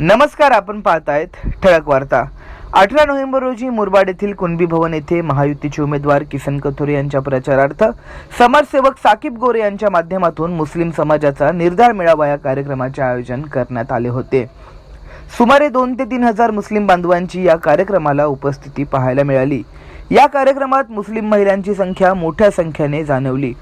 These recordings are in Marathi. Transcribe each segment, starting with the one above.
नमस्कार आपण पाहतायत ठळक वार्ता. अठरा नोव्हेंबर रोजी मुरबाड येथील कुणबी भवन येथे महायुतीचे उमेदवार किसन कथोरे यांच्या प्रचारार्थ समाजसेवक साकीब गोरे यांच्या माध्यमातून मुस्लिम समाजाचा निर्धार मेळावा या कार्यक्रमाचे आयोजन करण्यात आले होते. सुमारे दोन ते तीन हजार मुस्लिम बांधवांची या कार्यक्रमाला उपस्थिती पाहायला मिळाली. या कार्यक्रमात मुस्लिम महिलांची संख्या मोठ्या संख्येने जाणवली.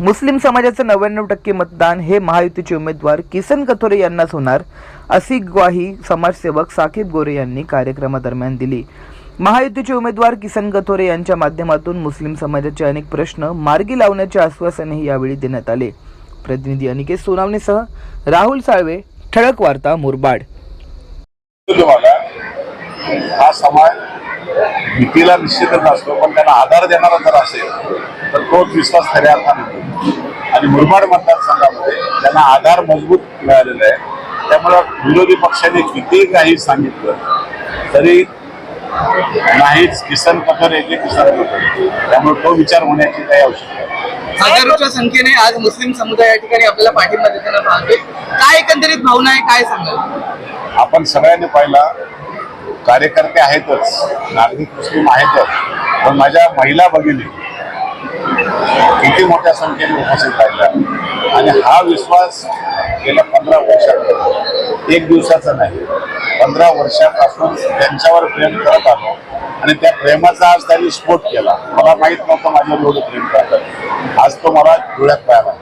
मुस्लिम समाजाचं नव्याण्णव टक्के मतदान हे महायुतीचे उमेदवार किसन कथोरे यांनाच होणार अशी ग्वाही समाजसेवक साकीब गोरे यांनी कार्यक्रमादरम्यान दिली. महायुतीचे उमेदवार किसन कथोरे यांच्या माध्यमातून मुस्लिम समाजाचे अनेक प्रश्न मार्गी लावण्याचे आश्वासनही यावेळी देण्यात आले. प्रतिनिधी अनिकेत सोनावणेसह राहुल साळवे ठळक वार्ता मुरबाड. हा समाज भीतीला निश्चितच असतो पण त्यांना आधार देणारा जर असेल तर तोच विश्वास खऱ्या अर्थाने. आणि मुरबाड मतदारसंघामध्ये त्यांना आधार मजबूत मिळालेला आहे त्यामुळं विरोधी पक्षाने कितीही काही सांगितलं तरी नाहीच किसन कथोरे की किसन कथोरे त्यामुळे तो विचार होण्याची काही आवश्यकता. हजारोच्या संख्येने आज मुस्लिम समुदाय या ठिकाणी आपल्याला पाठिंबा देताना पाहतोय काय एकंदरीत भावना आहे काय सांगाल आपण सगळ्यांनी पाहिला कार्यकर्ते आहेतच नागरिक मुस्लिम आहेतच पण माझ्या महिला भगिनी किती मोठ्या संख्येने उपस्थित राहिल्या. आणि हा विश्वास गेल्या पंधरा वर्षात एक दिवसाचा नाही पंधरा वर्षापासून त्यांच्यावर प्रेम करत आलो. आणि त्या प्रेमाचा आज त्यांनी स्फोट केला. मला माहीत नव्हतं माझ्यावर एवढं प्रेम करतात. आज तो मला डोळ्यात पाहिला